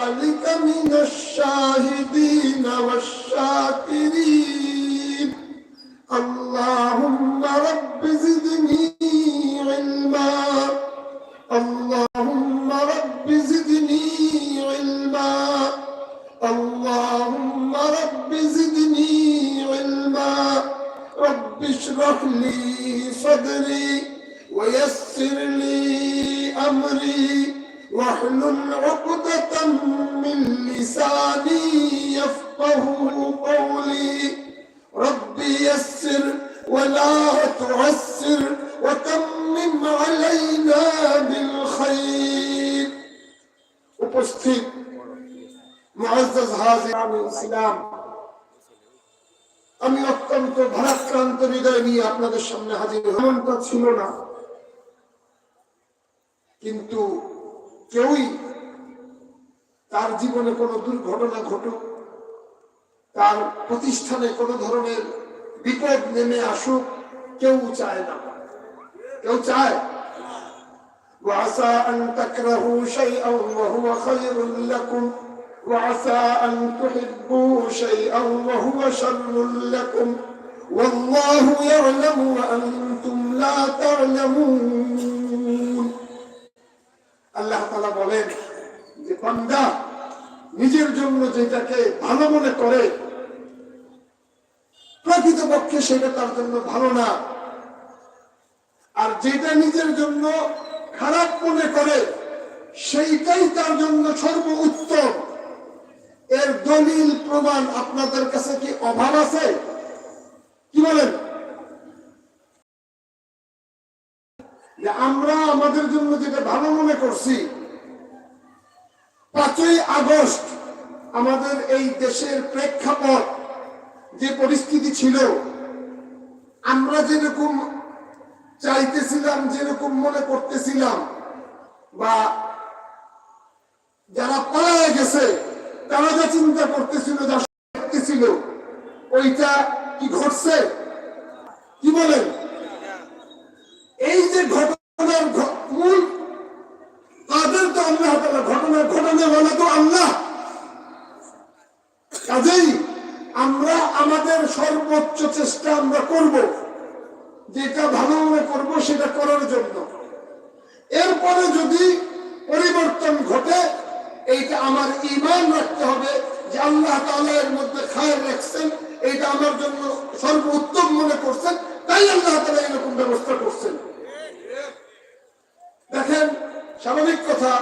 ذلك من الشاهدين والشاكرين আমি অত্যন্ত ভারাক্রান্ত হৃদয় নিয়ে আপনাদের সামনে হাজির এমনটা ছিল না কিন্তু কেউই তার জীবনে কোনো দুর্ঘটনা ঘটুক তার প্রতিষ্ঠানে কোনো ধরনের বিপদ নেমে আসুক কেউ চায় না কেউ চায় وعسى أن تكرهوا شيئا وهو خير لكم وعسى أن تحبوا شيئا وهو شر لكم والله يعلم وأنتم لا تعلمون আল্লাহ তালা বলেন যে বান্দা নিজের জন্য যেটাকে ভালো মনে করে প্রকৃতপক্ষে সেটা তার জন্য ভালো না আর যেটা নিজের জন্য খারাপ মনে করে সেইটাই তার জন্য সর্ব উত্তম এর দলিল প্রমাণ আপনাদের কাছে কি অভাব আছে? কি বলেন? আমরা আমাদের জন্য যেটা ভালো মনে করছি, পাঁচই আগস্ট আমাদের এই দেশের প্রেক্ষাপট যে পরিস্থিতি ছিল, আমরা যেরকম চাইতেছিলাম, যেরকম মনে করতেছিলাম, বা যারা পালায় গেছে তারা যা চিন্তা করতেছিল, যা করতেছিল, ওইটা কি ঘটছে? কি বলেন? এই যে ঘটনার মূল তাদের তো আল্লাহ তাআলা ঘটনার ঘটনা বলে তো আল্লাহ। কাজেই আমরা আমাদের সর্বোচ্চ চেষ্টা আমরা করব, যেটা ভালো করব সেটা করার জন্য। এরপরে যদি পরিবর্তন ঘটে এইটা আমার ইমান রাখতে হবে যে আল্লাহ তাআলা এর মধ্যে খায়ের রাখছেন এইটা আমার জন্য সর্বোত্তম মনে করছেন, তাই আল্লাহ তাআলা এরকম ব্যবস্থা করছেন। দেখেন, স্বাভাবিক কথা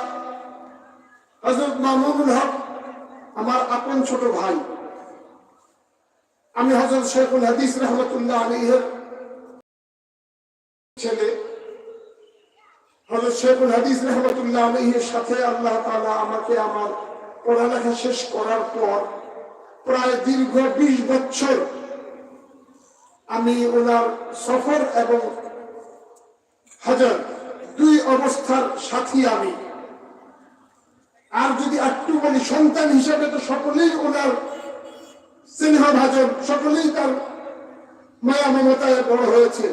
হজরত মাহমুদুল হক আমার আপন ছোট ভাই। আমি হজরত শেখুল হাদিস রহমতুল্লাহ আলীহের ছেলে। হজরত শেখুল হাদিস রহমতুল্লাহ আলীহের সাথে আল্লাহ তালা আমাকে আমার পড়ালেখা শেষ করার পর প্রায় দীর্ঘ বিশ বছর আমি ওনার সফর এবং হাজার দুই অবস্থার সাথী আমি। আর যদি একটু বলি, সন্তান হিসাবে তো সকলেই ওনার স্নেহা ভাজন সকলেই তার মায়া মমতায় বড় হয়েছে।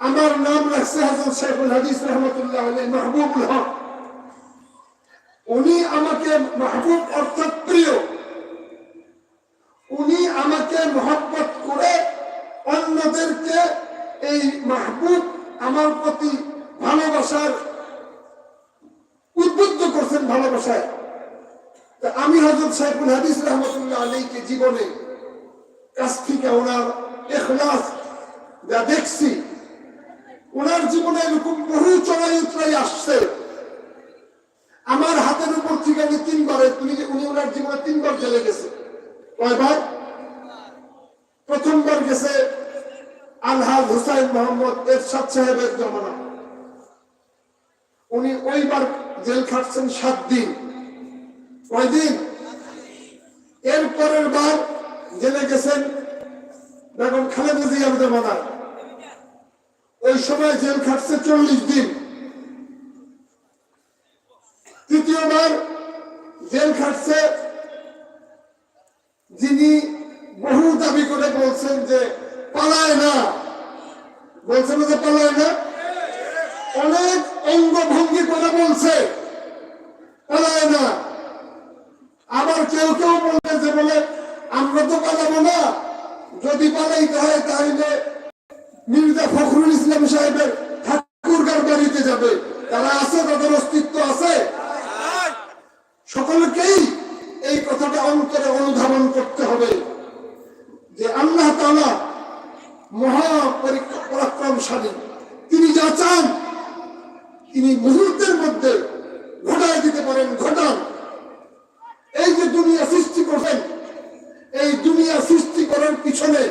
আমার নাম রাখছে হাজর শেখুল হাদিস রহমতুল্লাহ মাহবুবুল হক। উনি আমাকে মাহবুব অর্থাৎ প্রিয়। উনি আমাকে মহব্বত করে অন্যদেরকে এই মাহবুব আমার প্রতি ভালোবাসার উদ্বুদ্ধ করছেন ভালোবাসায়। আমি হজরত সাইফুল হাদিস রহমতুল্লাহ আলীকে জীবনে কাছ থেকে ওনার এখলাস যা দেখছি, ওনার জীবনে এরকম বহু চড়াই উতরাই আসছে। আমার হাতের উপর থেকে আমি তিনবারে উনি উনি ওনার জীবনে তিনবার জেলে গেছে। কয়বার? প্রথমবার গেছে আলহাজ হুসাইন মোহাম্মদ এরশাদ সাহেবের জমানা। উনি ওইবার জেল খাটছেন সাত দিন। কয়দিন এর পরের বার জেলে গেছেন বেগম খালেদা জিয়ার জমানা ওই সময় জেল খাটছে চল্লিশ দিন। তৃতীয়বার জেল খাটছে যিনি বহু দাবি করে বলছেন যে পালায় না। বলছেন যে পালায় না? অনেক অঙ্গ ভঙ্গি করে বলছে পালায় না আবার কেউ কেউ বলবে যে বলে আমরা তো পালাবো না যদি পালাইতে হয় তাহলে মির্জা ফখরুল ইসলাম সাহেবের ঠাকুরগার বাড়িতে যাবে তারা আছে তাদের অস্তিত্ব আছে সকলকেই এই কথাটা অন্তরে অনুধাবন করতে হবে যে আল্লাহ তাআলা মহা পরীক্ষা- পরাক্রমশালী তিনি যা চান তিনি মুহূর্তের মধ্যে ঘটায় দিতে পারেন ঘটান এই যে দুনিয়া সৃষ্টি করছেন এই দুনিয়া সৃষ্টি করার পিছনে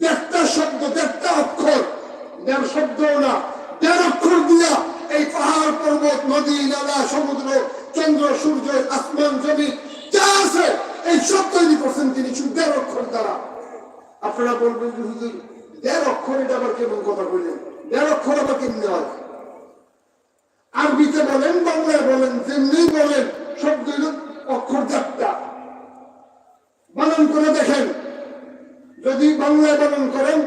দেড়টা শব্দ দেড়টা অক্ষর দেড় শব্দও না দেড় অক্ষর দিয়া এই পাহাড় পর্বত নদী, নালা, সমুদ্র, চন্দ্র, সূর্য, আসমান জমি যা আছে, এই সব তৈরি করছেন তিনি দেড় অক্ষর দ্বারা। আপনারা বলবেন যে হুজুর, দেড় অক্ষর এটা আবার কেমন কথা বললেন? দেড় অক্ষর আবার কেমনি হয়? আরবিতে বলেন, বাংলায় বলেন যেমনি বলেন শব্দ হইল অক্ষর চারটা বানান করে দেখেন। যদি বাংলায় বানান করেন,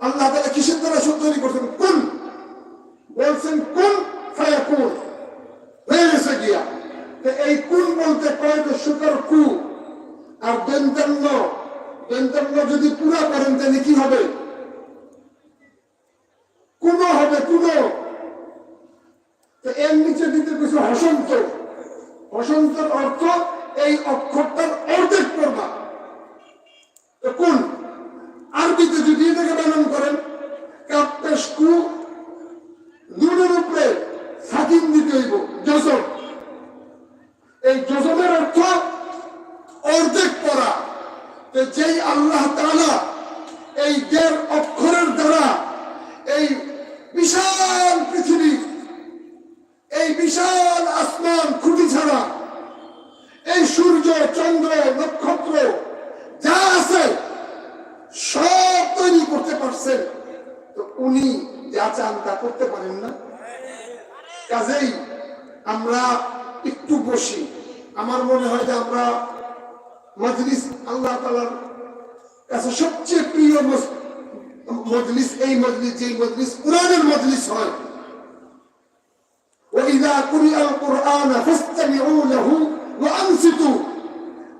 আল্লাহ তালা কিসের দ্বারা শব্দ তৈরি করছেন? কোন? বলছেন কোন ফায়াকুন হয়ে গেছে গিয়া তো এই কোন বলতে কয়েক সুতর কু আর দন্তান্ন দন্তান্ন যদি পুরা করেন, তাহলে কি হবে? কোনো হবে কোনো তো এর নিচে দিতে কিছু হসন্ত। হসন্তের অর্থ এই অক্ষরটার অর্ধেক করবা কোন আরবিতে যদি এটাকে বানান করেন কাপ্তাসকু নুনের উপরে সাকিন দিতে হইব জজম এই জজমের অর্থ অর্ধেক পড়া তো যেই আল্লাহ তাআলা এই দেড় অক্ষরের দ্বারা এই বিশাল পৃথিবী এই বিশাল আসমান খুঁটি ছাড়া এই সূর্য চন্দ্র নক্ষত্র যা আছে সব তৈরি করতে পারছেন তো উনি যা চান তা করতে পারেন না কাজেই আমরা একটু বসি আমার মনে হয় যে আমরা মজলিস আল্লাহ তালার কাছে সবচেয়ে প্রিয় মস- মজলিস এই মজলিস যেই মজলিস কোরআনের মজলিস হয় وإذا قرئ القرآن فاستمعوا له وأنصتوا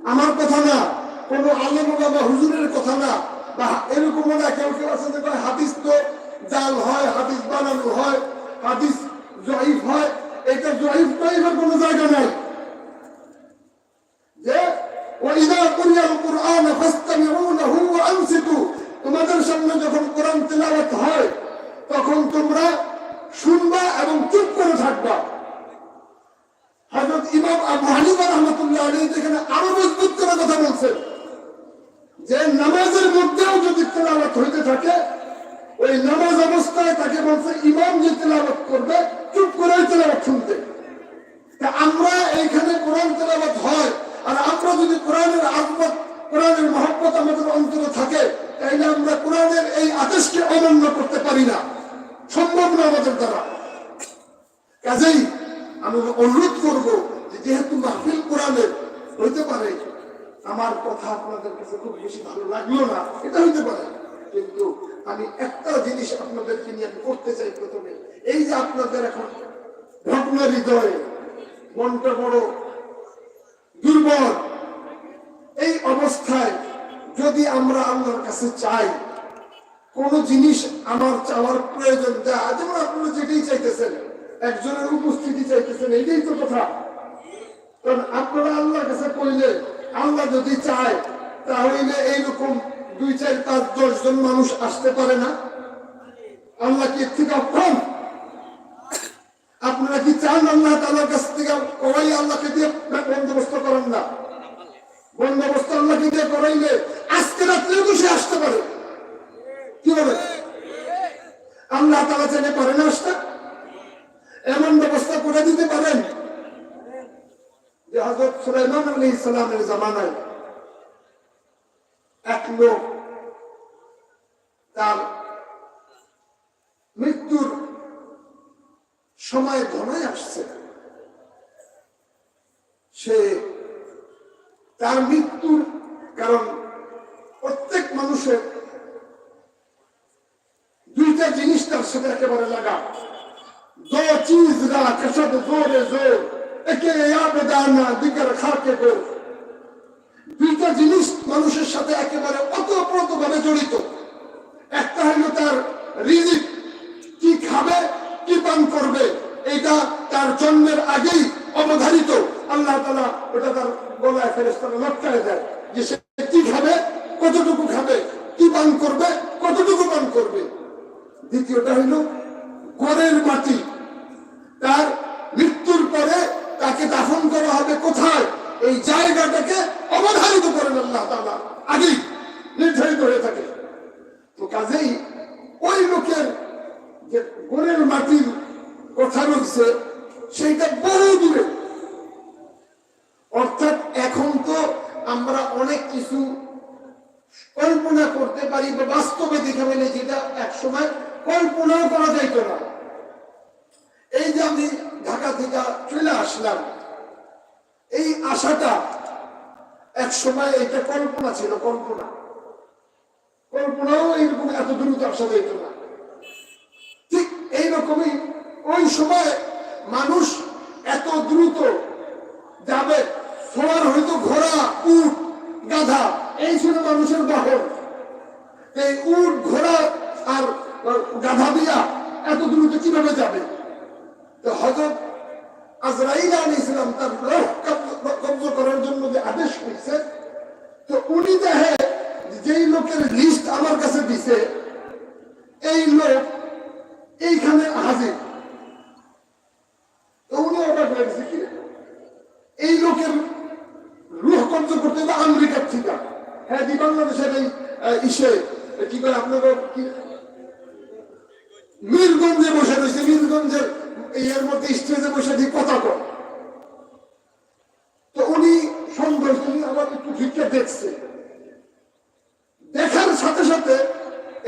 আমার কথা না কোনো আলেম বা হুজুরের কথা না বা এরকম না কেউ কেউ আছে যে কয় হাদিস তো জাল হয় হাদিস বানানো হয় হাদিস জয়ীফ হয় এটা জয়ীফ টাইফের কোনো জায়গা নাই যে وإذا قرئ القرآن فاستمعوا له وأنصتوا তোমাদের সামনে যখন কোরআন তেলাওয়াত হয় তখন তোমরা শুনবা এবং চুপ করে থাকবা হযরত ইমাম আবু হানিফা রাহমাতুল্লাহ আলাইহি এখানে আরো মজবুত করে কথা বলছেন যে নামাজের মধ্যেও যদি তেলাওয়াত হইতে থাকে ওই নামাজ অবস্থায় তাকে বলছে ইমাম যে তেলাওয়াত করবে চুপ করে তেলাওয়াত শুনতে তা আমরা এইখানে কোরআন তেলাওয়াত হয় আর আমরা যদি কোরআনের আজমত, কোরআনের মহব্বত আমাদের অন্তরে থাকে, তাইলে আমরা কোরআনের এই আদেশকে অমান্য করতে পারি না। সম্ভব না আমাদের দ্বারা। কাজেই আমি অনুরোধ করব যেহেতু মাহফিল কোরআনের হইতে পারে, আমার কথা আপনাদের কাছে খুব বেশি ভালো লাগল না, এটা হইতে পারে। কিন্তু আমি একটা জিনিস আপনাদেরকে নিয়ে আমি করতে চাই প্রথমে, এই যে আপনাদের এখন ঘটনা হৃদয়ে মনটা বড় দুর্বল। এই অবস্থায় যদি আমরা আল্লাহর কাছে চাই, কোন জিনিস আমার চাওয়ার প্রয়োজন যা যেমন আপনারা যেটাই চাইতেছেন, একজনের উপস্থিতি চাইতেছেন, এইটাই তো কথা। কারণ আপনারা আল্লাহর কাছে কইলে, আল্লাহ যদি চায়, তাহলে এইরকম দুই চার পাঁচ দশ জন মানুষ আসতে পারে না। আল্লাহ কি থেকে অক্ষম? আপনারা কি চান আল্লাহ তাআলার কাছ থেকে? করাই আল্লাহকে দিয়ে বন্দোবস্ত করেন না। বন্দোবস্ত আল্লাহকে দিয়ে করাইলে আজকে রাত্রেও তো সে আসতে পারে। কি বলে? আল্লাহ তালা চেনে চাইলে না আসতে। এমন ব্যবস্থা করে দিতে পারেন হজরত সুলাইমান আলী ইসলামের জামানায় এক লোক তার মৃত্যুর সময় ঘনায় আসছে। সে তার মৃত্যুর কারণ প্রত্যেক মানুষের দুইটা জিনিস তার সাথে একেবারে লাগা। দো চিজ জোরে জোর। দিকের খাকে দুইটা জিনিস মানুষের সাথে একেবারে অতপ্রত ভাবে জড়িত। একটা হলো তার রিজিক, কি খাবে, কি পান করবে। এটা তার জন্মের আগেই অবধারিত। আল্লাহ তালা ওটা তার গলায় ফেরেস্তারা লটকায় দেয় যে সে কি খাবে, কতটুকু খাবে, কি পান করবে, কতটুকু পান করবে। দ্বিতীয়টা হইল গড়ের মাটি। তার মৃত্যুর পরে তাকে দাফন করা হবে কোথায়? এই জায়গাটাকে অবধারিত করেন আল্লাহ তালা আগেই নির্ধারিত হয়ে থাকে তো কাজেই ওই লোকের যে গোড়ের মাটির কথা রয়েছে সেইটা বহু দূরে। অর্থাৎ এখন তো আমরা অনেক কিছু কল্পনা করতে পারি বা বাস্তবে দেখে ফেলে যেটা এক সময় কল্পনাও করা যাইত না। এই যে আমি ঢাকা থেকে চলে আসলাম, এই আশাটা এক সময় এটা কল্পনা ছিল, কল্পনা। কল্পনাও এইরকম এত দ্রুত আসা যাইত না। ঠিক এইরকমই ওই সময় মানুষ এত দ্রুত যাবে সবার হয়তো ঘোড়া, উট, গাধা, এই ছিল মানুষের বাহন। এই উট, ঘোড়া আর গাধা দিয়া এত দ্রুত কীভাবে যাবে? তো হজরত আজরাইল আলী ইসলাম তার রহ কব্জ- করার জন্য যে আদেশ করছে তো উনি দেখে যেই লোকের লিস্ট আমার কাছে দিছে, এই লোক এইখানে হাজির তো উনি অবাক হয়ে গেছে কি রে? এই লোকের রুহ কব্জ করতে হবে আমেরিকার থেকে। হ্যাঁ দি বাংলাদেশের এই ইসে, কি করে আপনারা কি? মীরগঞ্জে বসে রয়েছে, মীরগঞ্জের এর মধ্যে স্টেজে বসে দিয়ে কথা কর তো উনি সন্দেহ উনি আবার একটু ঢুকে দেখছে। দেখার সাথে সাথে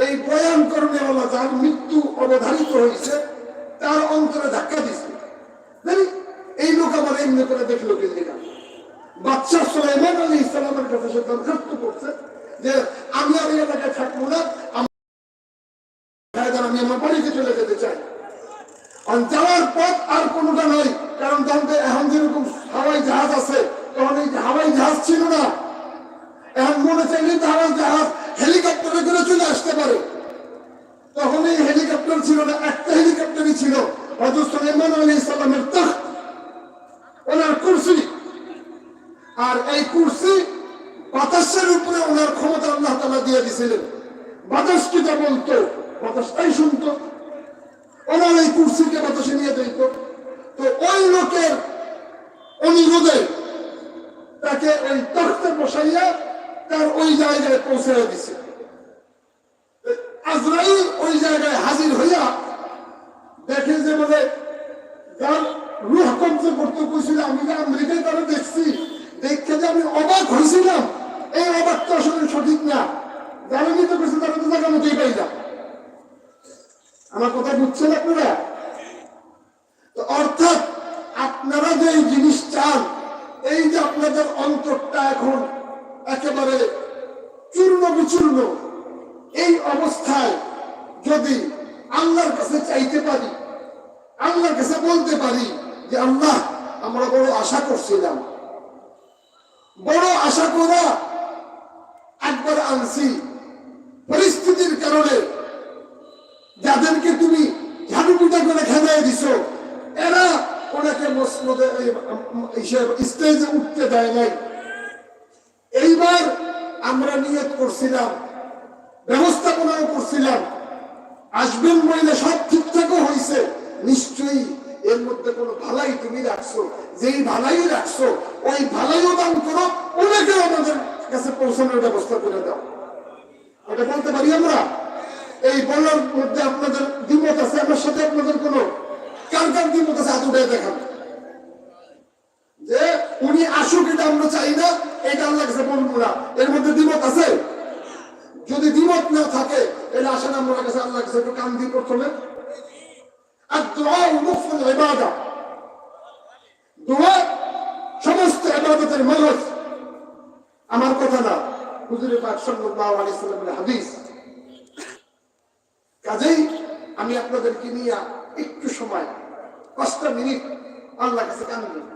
এই বয়ান কর্মেওয়ালা যার মৃত্যু অবধারিত হয়েছে, তার অন্তরে ধাক্কা জানি, এই লোক আমার এমনি করে দেখল কি না বাচ্চা সুলাইমান আলী ইসলামের কাছে সে দরখাস্ত করছে যে আমি আর এলাকায় থাকব না আমার ভাইজান, আমি আমার বাড়িতে চলে যেতে চাই আর যাওয়ার পথ আর কোনোটা নয় কারণ তখন তো এখন যেরকম হাওয়াই জাহাজ আছে তখন এই হাওয়াই জাহাজ ছিল না এখন মনে চাইলে তো হাওয়াই জাহাজ হেলিকপ্টারে করে চলে আসতে পারে তখন এই হেলিকপ্টার ছিল না একটা হেলিকপ্টারই ছিল হজরত সুলাইমান আলী ইসলামের তখ্ত ওনার কুরসি আর এই কুরসি বাতাসের উপরে ওনার ক্ষমতা আল্লাহ তালা দিয়ে দিছিলেন বাতাস কি যা বলতো বাতাসটাই শুনতো ওনার এই কুরসিকে বাতাসে নিয়ে দিত তো ওই লোকের অনুরোধে ওই তখতে বসাইয়া তার ওই জায়গায় পৌঁছে দিছে আজরাইল ওই জায়গায় হাজির হইয়া দেখে যে বলে যার রুহ কব্জ করতে কইছিল আমি যে আমেরিকায় তারা দেখছি দেখে যে আমি অবাক হয়েছিলাম এই অবাক তো আসলে সঠিক না যারা নিতে করছে তারা তো জায়গা মতোই পাই যা আমার কথা বুঝছেন আপনারা তো অর্থাৎ আপনারা যে এই জিনিস চান এই যে আপনাদের অন্তরটা এখন একেবারে চূর্ণ বিচূর্ণ এই অবস্থায় যদি আল্লাহর কাছে চাইতে পারি আল্লাহর কাছে বলতে পারি যে আল্লাহ আমরা বড় আশা করছিলাম বড় আশা করা একবার আনছি পরিস্থিতির কারণে যাদেরকে তুমি ঝাড়ু পিটা করে খেদাই দিছো এরা স্টেজে উঠতে দেয় নাই। এইবার আমরা নিয়ত করছিলাম, ব্যবস্থাপনাও করছিলাম। আসবেন সব ঠিকঠাকও হয়েছে নিশ্চয়ই এর মধ্যে কোনো ভালাই তুমি রাখছো। যেই ভালাই রাখছো, ওই ভালাইও দান করো ওনাকে আমাদের কাছে পৌঁছানোর ব্যবস্থা করে দাও। এটা বলতে পারি আমরা? এই বলার মধ্যে আপনাদের দ্বিমত আছে, আমার সাথে আপনাদের কোনো কার কার দ্বিমত আছে, হাত উঠে দেখান। যে উনি আসুক, এটা আমরা চাই না, এটা আল্লাহ বলব না। এর মধ্যে দ্বিমত আছে? যদি দ্বিমত না থাকে এটা আসেন আমরা কাছে আল্লাহ একটু কান প্রথমে। আর দোয়া দোয়া সমস্ত ইবাদতের মানুষ আমার কথা না, হুজুরে পাক সাল্লাল্লাহু আলাইহি সাল্লামের হাদিস। কাজেই আমি আপনাদেরকে নিয়ে একটু সময়, পাঁচটা মিনিট আল্লাহ কাছে কান দিই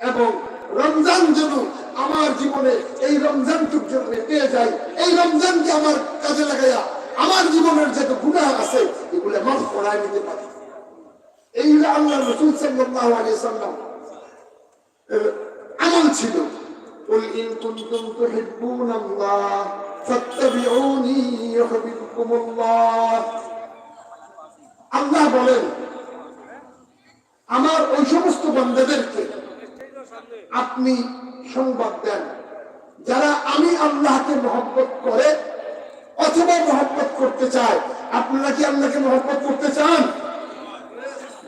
এবং রমজান যেন আমার জীবনে এই রমজানটুক যেন আমি পেয়ে যাই এই রমজানকে আমার কাজে লাগাইয়া আমার জীবনের যত গুনাহ আছে এগুলো মাফ করায় নিতে পারি এই হলো আল্লাহ রসুল সাল্লাল্লাহু আলাইহি সাল্লাম এর আমল ছিল قل إن كنتم تحبون الله فاتبعوني يحببكم الله আল্লাহ বলেন আমার ওই সমস্ত বান্দাদেরকে আপনি সংবাদ দেন। যারা আমি আল্লাহকে মহব্বত করে অথবা মহব্বত করতে চায়, আপনারা কি আল্লাহকে মহব্বত করতে চান?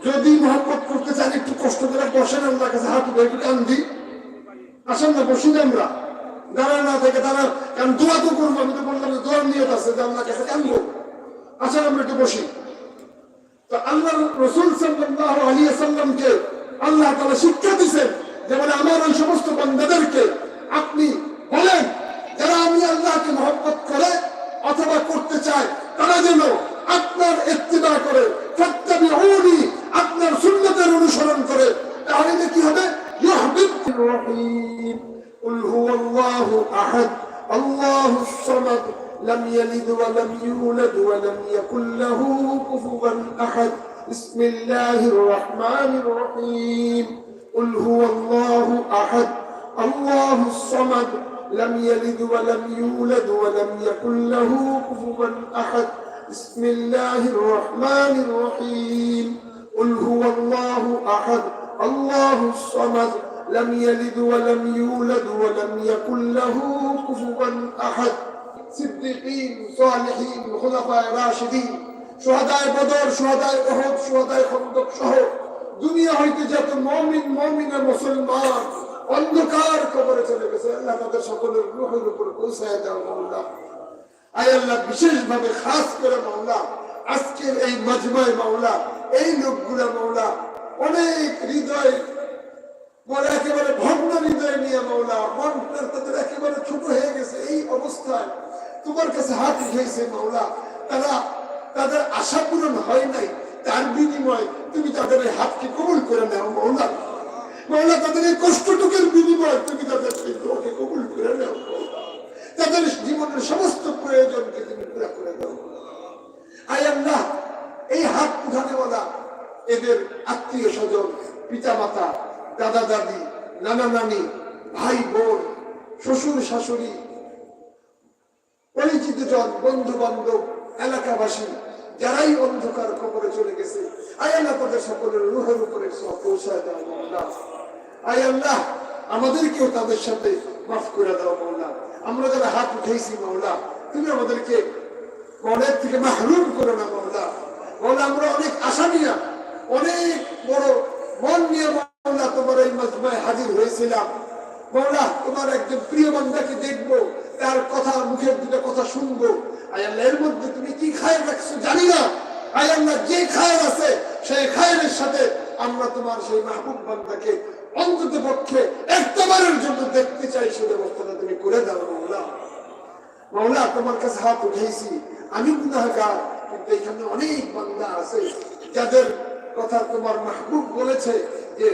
যদি মহব্বত করতে চান, একটু কষ্ট করে বসেন আল্লাহ কাছে, হাত উঠে একটু কান দিই। আসেন না বসুন আমরা। দাঁড়া না থেকে দাঁড়া দোয়া তো করব, আমি তো বললাম দোয়ার নিয়ত আছে, যে আল্লাহ কাছে কানবো আসেন, আমরা একটু বসি। তো আল্লাহ রসুল সাল্লাহ আলী সাল্লামকে আল্লাহ তালা শিক্ষা দিচ্ছেন যেমন আমার ওই সমস্ত বান্দাদেরকে আপনি বলেন যারা আমি আল্লাহকে মহব্বত করে অথবা করতে চায় তারা যেন আপনার ইত্তিবা করে ফাত্তাবিউনি আপনার সুন্নতের অনুসরণ করে তাহলে কি হবে ইউহিব্বুর রহিম قل هو الله احد الله الصمد لم يلد ولم يولد ولم يكن له كفوا احد بسم الله الرحمن الرحيم قل هو الله أحد الله الصمد لم يلد ولم يولد ولم يكن له كفوا أحد. بسم الله الرحمن الرحيم. قل هو الله أحد الله الصمد لم يلد ولم يولد ولم يكن له كفوا أحد. صديقين صالحين خلفاء راشدين شهداء بدر شهداء أحد شهداء خندق شهر দুনিয়া হইতে যত মুমিন, মুমিনা মুসলমান অন্ধকার কবরে চলে গেছে, আল্লাহ তাদের সকলের রূহের উপর পৌঁছায় দাও মাওলা। আয় আল্লাহ, বিশেষভাবে খাস করে মামলা আজকের এই মজমায় মামলা এই লোকগুলা মাওলা, অনেক হৃদয়, বলে একেবারে ভগ্ন হৃদয় নিয়ে মাওলা, মন তাদের একেবারে ছোট হয়ে গেছে এই অবস্থায়। তোমার কাছে হাত উঠেছে মাওলা, তারা, তাদের আশা পূরণ হয় নাই বিনিময় তুমি তাদের হাতকে কবুল করে নাও মাওলা মাওলা তাদের এই কষ্টটুকের বিনিময় তুমি তাদের দোয়াকে কবুল করে নাও তাদের জীবনের সমস্ত প্রয়োজনকে তুমি পুরা করে দাও আয় আল্লাহ এই হাত উঠানেওয়ালা, এদের আত্মীয় স্বজন পিতা মাতা দাদা, দাদি, নানা নানি, ভাই, বোন, শ্বশুর, শাশুড়ি পরিচিতজন বন্ধু বান্ধব এলাকাবাসী যারাই অন্ধকার কবরে চলে গেছে, আয় আল্লাহ তাদের সকলের রুহের উপরে পৌঁছায় দেওয়া মাওলা আয় আল্লাহ, আমাদেরকেও তাদের সাথে মাফ করে দাও মাওলা আমরা যারা হাত উঠেছি মাওলা তুমি আমাদেরকে মনের থেকে মাহরুম করো না মাওলা মাওলা আমরা অনেক আশা অনেক বড় মন নিয়ে মাওলা তোমার এই মজমায় হাজির হয়েছিলাম। মাওলা তোমার একজন প্রিয় বান্দাকে দেখব তার কথা, মুখের দুটো কথা শুনব। এর মধ্যে তুমি কি খায় রাখছো জানি না। যে খায় আছে, সেই খায়ের সাথে আমরা তোমার সেই মাহবুব বান্দাকে অন্তত পক্ষে একবারের জন্য দেখতে চাই, সে ব্যবস্থাটা তুমি করে দাও, মাওলা। মাওলা, তোমার কাছে হাত উঠেছি আমি গুনাহগার, কিন্তু এখানে অনেক বান্দা আছে যাদের কথা তোমার মাহবুব বলেছে যে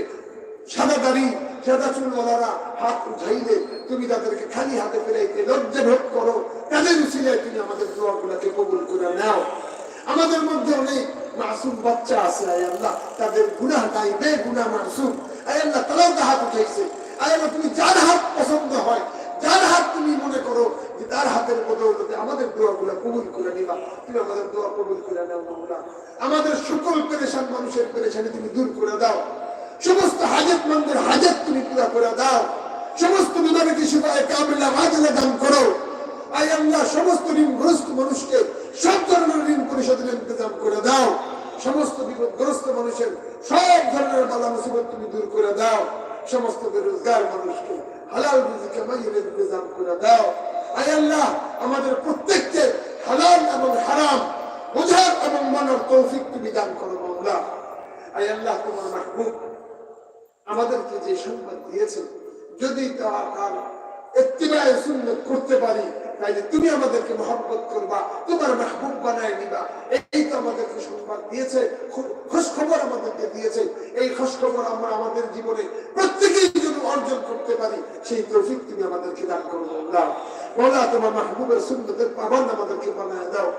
সাদা দাড়ি সাদা চুলওয়ালারা হাত উঠাইলে তুমি তাদেরকে খালি হাতে ফেরাইতে লজ্জা ভোগ করো। তাদের উচিলায় তুমি আমাদের দোয়াগুলোকে কবুল করে নাও। আমাদের মধ্যে অনেক মাসুম বাচ্চা আছে, আয় আল্লাহ, তাদের গুনাহ নাই বে গুনাহ মাসুম। আয় আল্লাহ, তারাও তো হাত উঠাইছে। আয় আল্লাহ, তুমি যার হাত পছন্দ হয়, যার হাত তুমি মনে করো যে তার হাতের বদৌলতে আমাদের দোয়াগুলো কবুল করে নিবা। তুমি আমাদের দোয়া কবুল করে নাও আমাদের সকল পেরেশান, মানুষের পেরেশানি তুমি দূর করে দাও। সমস্ত হাজত মন্দির হাজত তুমি পুরা করে দাও। সমস্ত বিমানকে শিবায় কামিল্লা মাজিলা দান করো। আয় আল্লাহ, সমস্ত ঋণগ্রস্ত মানুষকে সব ধরনের ঋণ পরিশোধের ইন্তজাম করে দাও। সমস্ত বিপদগ্রস্ত মানুষের সব ধরনের বালা মুসিবত তুমি দূর করে দাও। সমস্ত বেরোজগার মানুষকে হালাল রুজিকে মাইয়ের ইন্তজাম করে দাও। আয় আল্লাহ, আমাদের প্রত্যেককে হালাল এবং হারাম বোঝার এবং মানার তৌফিক তুমি দান করো, মাওলা। আয় আল্লাহ, তোমার মাহবুব আমাদেরকে যে সংবাদ যদি তার সুন্নত করতে পারি, তাইলে তুমি আমাদেরকে মহব্বত করবা, তোমার মাহবুব বানায় নিবা এই তো আমাদেরকে দিয়েছে আমাদেরকে দিয়েছে। এই আমরা আমাদের জীবনে প্রত্যেকেই যদি অর্জন করতে পারি, সেই তৌফিক তুমি আমাদেরকে দান করব আল্লাহ। বলা তোমার মাহবুবের সুন্নতের পাবন আমাদেরকে বানায় দাও।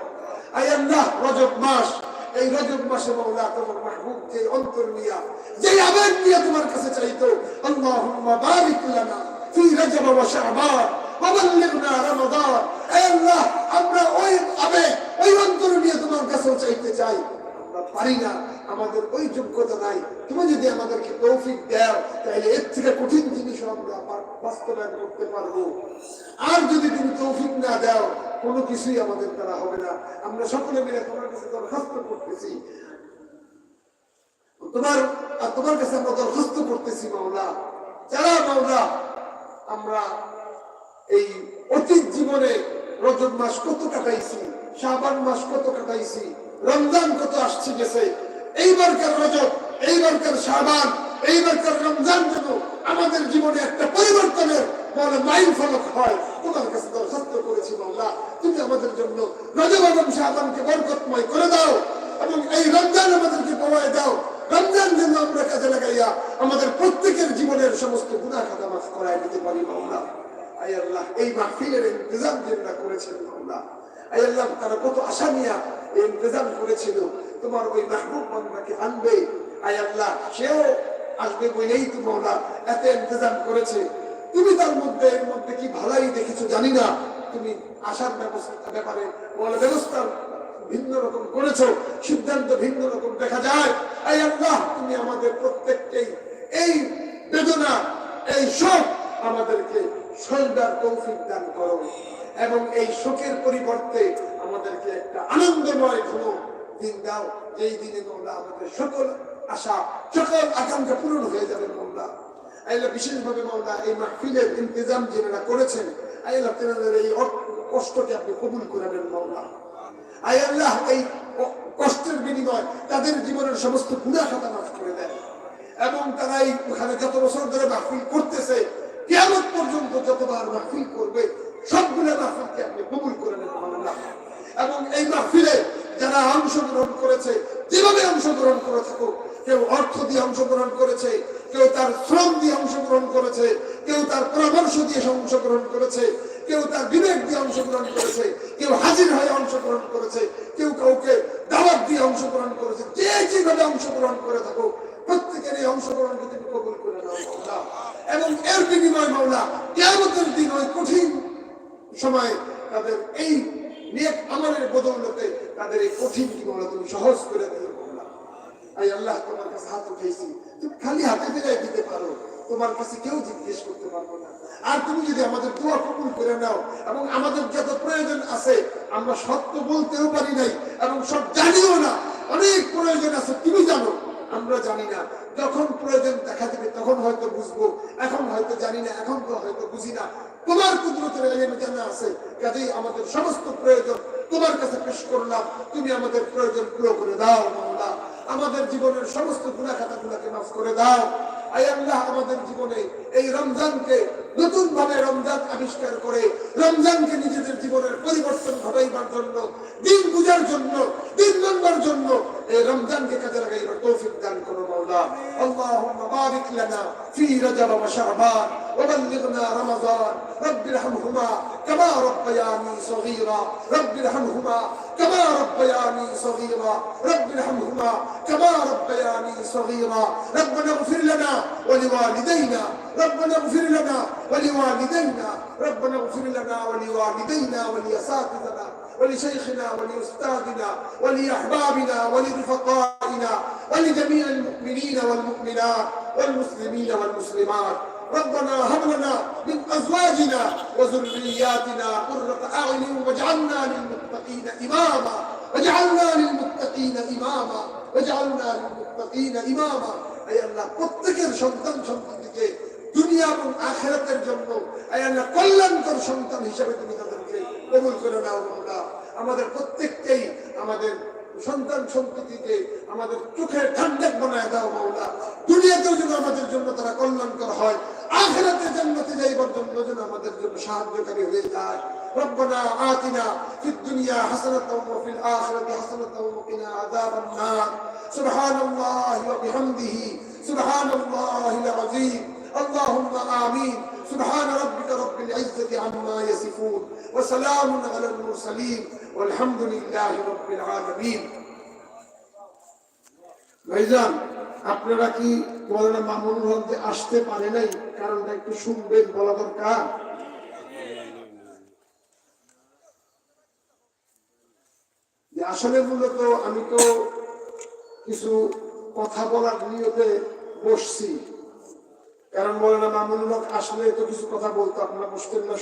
আয় আল্লাহ, রজব মাস। এই রজব মাসে মাওলা তোমার মাহবুব যে অন্তর নিয়া যে আবেগ নিয়ে তোমার কাছে চাইতো আল্লাহুম্মা বারিক লানা ফি রজব ওয়া শাবান وبلغنا رمضان اي আল্লাহ আমরা ওই আবেগ ওই অন্তর নিয়ে তোমার কাছে চাইতে চাই আমরা পারি না আমাদের ওই যোগ্যতা নাই তুমি যদি আমাদেরকে তৌফিক দাও তাহলে এর থেকে কঠিন জিনিস আমরা পা- বাস্তবায়ন করতে পারবো আর যদি তুমি তৌফিক না দাও কোনো কিছুই আমাদের দ্বারা হবে না। আমরা সকলে মিলে তোমার কাছে দরখাস্ত করতেছি। তোমার, আর তোমার কাছে আমরা দরখাস্ত করতেছি, মাওলা। যারা মাওলা, আমরা এই অতীত জীবনে রজব মাস কত কাটাইছি, শাবান মাস কত কাটাইছি, রমজান কত আসছে গেছে এইবারকার রজব এইবারকার শাবান এইবারকার রমজান যেন আমাদের জীবনে একটা পরিবর্তনের তোমার আমাদের প্রত্যেকের জীবনের সমস্ত গুণা খাতা মাফ করায় দিতে পারি আল্লাহ, এই মাহফিলের ইন্তজাম যেটা করেছেন মাওলা, আয় আল্লাহ, তারা কত আশা নিয়ে এই ইন্তজাম করেছিল। তোমার ওই মাহবুব বান্দাকে আনবে, আয় আল্লাহ, সেও আসবে বলেই তো মাওলা এত ইন্তজাম করেছে। তুমি তার মধ্যে, এর মধ্যে কি ভালাই দেখেছ জানি না। তুমি আসার ব্যবস্থা ব্যাপারে বলে ব্যবস্থা ভিন্ন রকম করেছ, সিদ্ধান্ত ভিন্ন রকম দেখা যায়। তুমি আমাদের প্রত্যেককেই এই বেদনা, এই শোক আমাদেরকে সন্ধ্যার তৌফিক দান করো। এবং এই শোকের পরিবর্তে আমাদেরকে একটা আনন্দময় ঘন দিন দাও। যেই দিনে তোমরা আমাদের সকল আশা, সকল আকাঙ্ক্ষা পূরণ হয়ে যাবে মোল্লা আল্লাহ বিশেষভাবে মাওলা এই মাহফিলের ইন্তজাম যেনারা করেছেন, আল্লাহ তেনাদের এই কষ্টকে আপনি কবুল মাওলা। আল্লাহ এই কষ্টের বিনিময় তাদের জীবনের সমস্ত গুণা খাতা মাফ করে দেন। এবং তারা এই ওখানে যত বছর ধরে মাহফিল করতেছে, কিয়ামত পর্যন্ত যতবার মাহফিল করবে, সবগুলো মাহফিলকে আপনি কবুল করে নেন আল্লাহ এবং এই মাহফিলে যারা অংশগ্রহণ করেছে, যেভাবে অংশগ্রহণ করে থাকো কেউ অর্থ দিয়ে অংশগ্রহণ করেছে, কেউ তার শ্রম দিয়ে করেছে, কেউ তার পরামর্শ দিয়ে অংশগ্রহণ করেছে, কেউ তার বিবেক দিয়ে অংশগ্রহণ করেছে, কেউ হাজির হয়ে অংশগ্রহণ করেছে, কেউ কাউকে দাওয়াত দিয়ে অংশগ্রহণ করেছে, যে যেভাবে অংশগ্রহণ করে থাকো প্রত্যেকের এই অংশগ্রহণকে তুমি কবুল করে নাও এবং এর বিনিময়, মাওলা, কেয়ামতের দিন ওই কঠিন সময়ে তাদের এই নেক আমলের বদৌলতে তাদের এই কঠিন জীবন তুমি সহজ করে দিও আল্লাহ, তোমার কাছে হাত উঠেছি তুমি খালি হাতে ফিরে দিতে পারো। তোমার কাছে কেউ জিজ্ঞেস করতে পারব না। আর তুমি যদি আমাদের দোয়া কবুল করে নাও এবং আমাদের যত প্রয়োজন আছে, আমরা সত্য বলতেও পারি নাই এবং সব জানিও না। অনেক প্রয়োজন আছে, তুমি জানো, আমরা জানি না। যখন প্রয়োজন দেখা দেবে, তখন হয়তো বুঝব। এখন হয়তো জানি না, এখন তো হয়তো বুঝি না। তোমার কুদরতের এলেমে জানা আছে, কাজেই আমাদের সমস্ত প্রয়োজন তোমার কাছে পেশ করলাম। তুমি আমাদের প্রয়োজন পুরো করে দাও আমাদের জীবনের সমস্ত গুণা খাতাগুলাকে মাফ করে দাও। আয় আল্লাহ আমাদের জীবনে এই রমজানকে নতুন ভাবে রমজান আবিষ্কার করে রমজানকে নিজেদের জীবনের পরিবর্তন ঘটাইবার জন্য দিন বুঝার জন্য দিন গণবার জন্য এই রমজানকে কাজে লাগাইবার তৌফিক দান করো মাওলা اللهم بارك لنا في رجب وشعبان وبلغنا رمضان رب ارحمهما كما ربياني صغيرا رب ارحمهما كما ربياني صغيرا رب ارحمهما كما ربياني صغيرا ربنا اغفر لنا ولوالدينا ربنا اغفر لنا ولوالدينا ربنا اغفر لنا ولوالدينا ولأساتذتنا ولشيخنا ولأستاذنا ولأحبابنا ولرفقائنا ولجميع المؤمنين والمؤمنات والمسلمين والمسلمات ربنا هب لنا من ازواجنا وذرياتنا قرة اعين واجعلنا للمتقين اماما واجعلنا للمتقين اماما ওয়াজআলনা লিল-মুত্তাকিনা ইমামা আয় আল্লাহ প্রত্যেকের সন্তান সন্ততিকে দুনিয়া এবং আখেরাতের জন্য আয় আল্লাহ কল্যাণকর সন্তান হিসেবে তুমি তাদেরকে কবুল করে নাও মাওলা আমাদের প্রত্যেককেই আমাদের সন্তান সন্ততিকে আমাদের চোখের ঠান্ডাক বানায় দাও মাওলা দুনিয়াতেও যেন আমাদের জন্য তারা কল্যাণকর হয় আখেরাতে জান্নাতে যাইবার জন্য যেন আমাদের জন্য সাহায্যকারী হয়ে যায় ربنا آتنا في الدنيا حسنة وفي الآخرة حسنة وقنا عذاب النار سبحان الله وبحمده سبحان الله العظيم اللهم آمين سبحان ربك رب العزة عما يصفون وسلام على المرسلين والحمد لله رب العالمين ভাইজান আপনারা কি মৌলানা মামুনুল হক যে আসতে পারে নাই কারণটা একটু শুনবেন বলা দরকার যে আসলে মূলত আমি তো কিছু কথা বলার নিয়তে বসছি কারণ মৌলানা মামুনুল হক আসলে এত কিছু কথা বলতো আপনারা বুঝতেন না